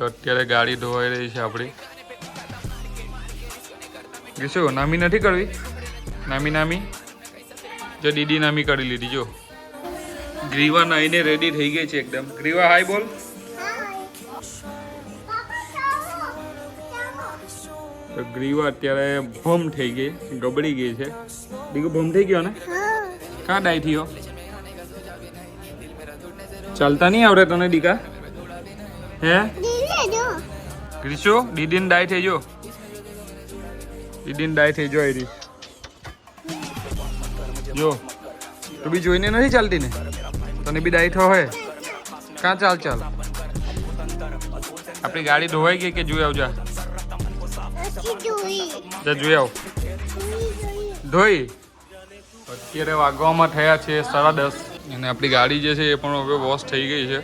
તો અત્યારે ગાડી ધોવાઈ રહી છે આપણી. શું નામી નથી કરવી? નામી નામી. જો દીદી નામી કરી લીધી, જો. ગ્રીવા નાઈને રેડી થઈ ગઈ છે એકદમ. ગ્રીવા, હાય બોલ. તો ગ્રીવા અત્યારે ભમ થઈ ગઈ, ગબડી ગઈ છે. દીકુ ભમ થઈ ગયો ને? કાં ડાઈ થયો? ચાલતા નહીં આવડે તને, દીકા? હે? ગ્રીશો દીદીન ડાય થઈ જો દીદીન ડાય થઈ જો એરી જો તું બી જોઈને નથી ચાલતી ને તને બી ડાય થયો હોય કાં ચાલ ચાલ આપણી ગાડી ધોવાઈ ગઈ કે જોઈ આવજા જા જોઈ આવ ધોઈ અત્યારે વાગવામાં થયા છે સાડા દસ અને આપણી ગાડી જે છે એ પણ હવે વોશ થઈ ગઈ છે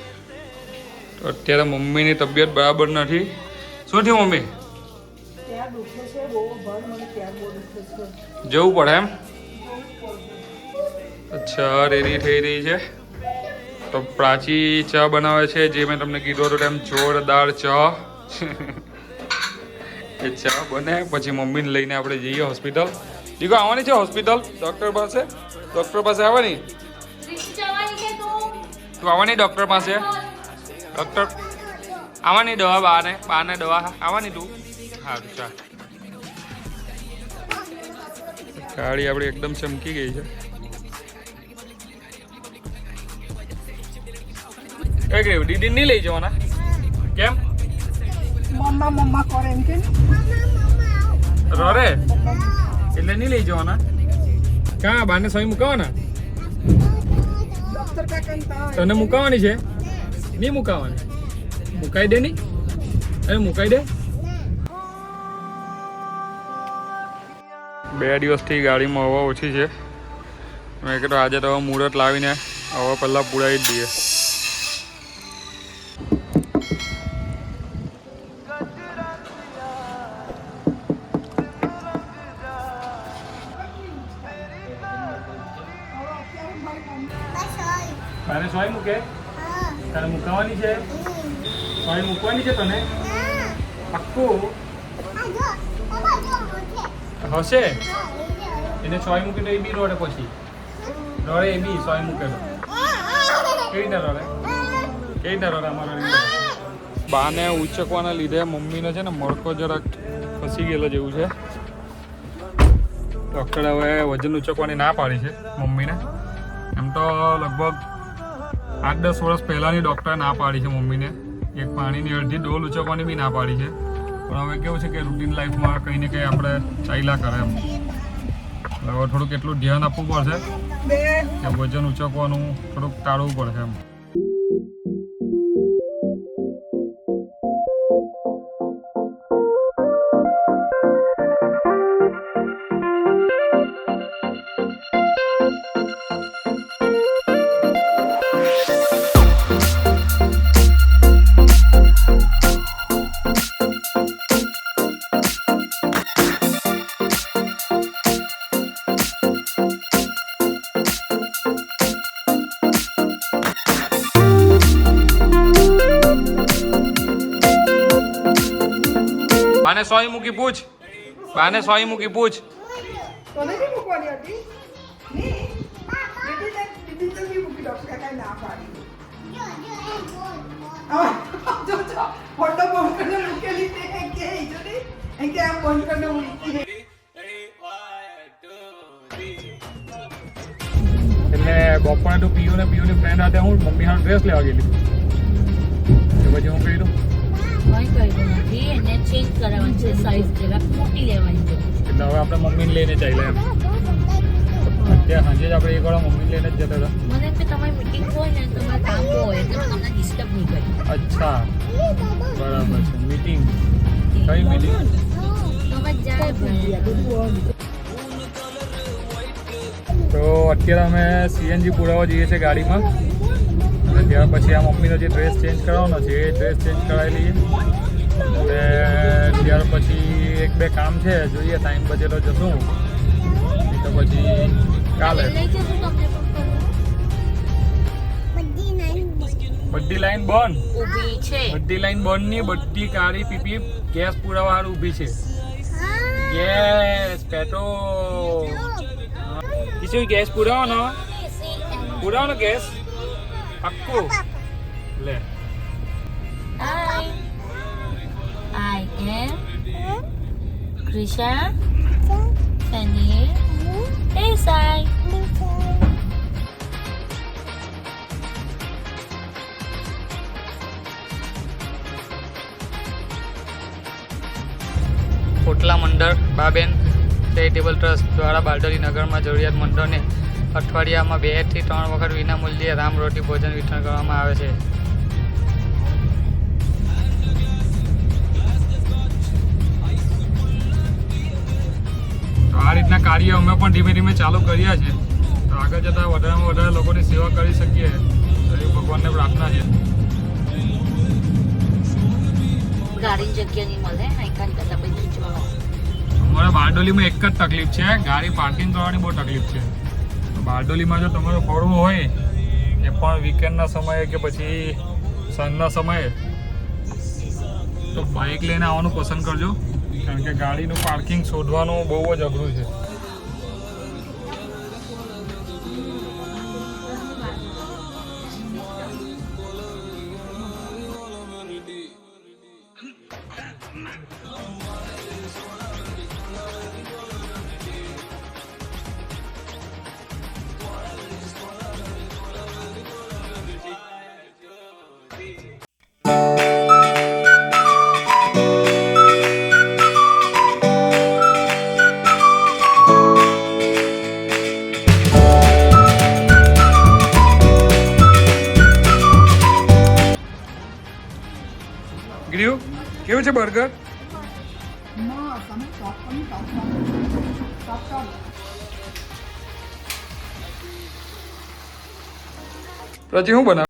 તો અત્યારે મમ્મીની તબિયત બરાબર નથી શું થયું મમ્મી? જવું પડે એમ? અચ્છા રેડી થઈ રહી છે. તો પ્રાચી ચા બનાવે છે જે મેં તમને કીધું હતું એમ જોરદાર ચા. એ ચા બને પછી મમ્મીને લઈને આપણે જઈએ હોસ્પિટલ. દીકો આવવાની છે હોસ્પિટલ? ડૉક્ટર પાસે? ડૉક્ટર પાસે આવવાની? તું. આવવાની ડૉક્ટર પાસે? ડૉક્ટર આવવાની દવા બારને બારને દવા આવવાની તું. સારું ચાલ ગાડી આપણી એકદમ ચમકી ગઈ છે. કઈ ગયું દીદી નહીં લઈ જવાના? કેમ? મમ્મા મમ્મા કરે એમ કે રરે? એટલે નહીં લઈ જવાના? ક્યાં? બાને સોય મુકાવાના? તને મુકાવાની છે? નહીં મુકાવાની? મુકાઈ દે નહીં? અરે મુકાઈ દે? બે દિવસથી ગાડીમાં હવા ઓછી છે. મેં કીધું આજે તો મુહૂર્ત લાવીને હવા પહેલાં પુરાવી જ દઈએ. તારે સોય મૂકે? તારે મુકાવાની છે? સોય મૂકવાની છે તને? પાક્કું? હશે? એને સોય મૂકી તો એ બી રોડે પછી. રોડે એ બી સોય મૂકેલો. કેવી રીતે રોડે? કેવી રીતે રોડે અમારો બાને ઉચકવાના લીધે મમ્મીને છે ને મડકો જરાક ફસી ગયેલો જેવું છે. ડૉક્ટરે હવે વજન ઉચકવાની ના પાડી છે મમ્મીને. એમ તો લગભગ આઠ દસ વર્ષ પહેલાંની ડૉક્ટરે ના પાડી છે મમ્મીને. એક પાણીની અડધી ડોલ ઉચકવાની બી ના પાડી છે. પણ હવે કેવું છે કે રૂટીન લાઈફમાં કંઈ ને કંઈ આપણે ચાલ્યા કરે એમ. હવે થોડુંક એટલું ધ્યાન આપવું પડશે કે વજન ઉચકવાનું થોડુંક ટાળવું પડશે એમ. બાને સોય મૂકી પૂછ. બાને સોય મૂકી પૂછ. ની તો ના ને એટલે બપોરે તો પીયુ ને પીયુની ફ્રેન્ડ સાથે હું મમ્મી હાલ ડ્રેસ લેવા ગયેલી. તો પછી હું કહ્યું કંઈ કર્યું નથી. એને ચેન્જ કરાવવાની છે સાઈઝ જરાક મોટી લેવાની છે. એટલે હવે આપણે મમ્મીને લઈને ચાલ્યા એમ. અત્યારે સાંજે જ આપણે એક વાર મમ્મીને લઈને જ જતા હતા. મને એમ કે તમારી મીટિંગ હોય ને તમારે કામ હોય એટલે તમને ડિસ્ટર્બ નહીં કરી. અચ્છા. બરાબર છે. મીટિંગ કઈ મીટિંગ તમે જાય તો અત્યારે અમે સીએનજી પુરાવા જઈએ છીએ ગાડીમાં. ત્યાર પછી આ મમ્મીનો જે ડ્રેસ ચેન્જ કરાવવાનો છે એ ડ્રેસ ચેન્જ કરાવી લઈએ. અને ત્યાર પછી એક બે કામ છે જોઈએ ટાઈમ બચે તો જશું તો પછી કાલે. બધી લાઈન બંધ. ઊભી છે. બધી લાઈન બંધની બધી કાળી પીપી ગેસ પુરાવા ઊભી છે. ગેસ પેટો કિશોર ગેસ પુરાવો પુરાવાનો ગેસ? પાક્કું લે Hi. I am Krisha Daniel Desai. કોટલા મંડળ બાબેન ચેરિટેબલ ટ્રસ્ટ દ્વારા બારડોલી નગરમાં જરૂરિયાત મંડળને અઠવાડિયામાં બેથી ત્રણ વખત વિનામૂલ્યે રામ રોટી ભોજન વિતરણ કરવામાં આવે છે. તો આ રીતના કાર્ય અમે પણ ધીમે ધીમે ચાલુ કર્યા છે. તો આગળ જતાં વધારેમાં વધારે લોકોની સેવા કરી શકીએ. એ ભગવાનને પ્રાર્થના છે. ગાડી જગ્યા નહીં મળે હાઈકાન કરતા પછી અમારા બારડોલીમાં એક જ તકલીફ છે. ગાડી પાર્કિંગ કરવાની બહુ તકલીફ છે. તો બારડોલીમાં જો તમારે ફરવું હોય, એ પણ વીકેન્ડના સમયે કે પછી સાંજના સમયે, તો બાઇક લઈને આવવાનું પસંદ કરજો. કારણ કે ગાડીનું પાર્કિંગ શોધવાનું બહુ જ અઘરું છે. કેવું છે બર્ગર? પછી શું બનાવ?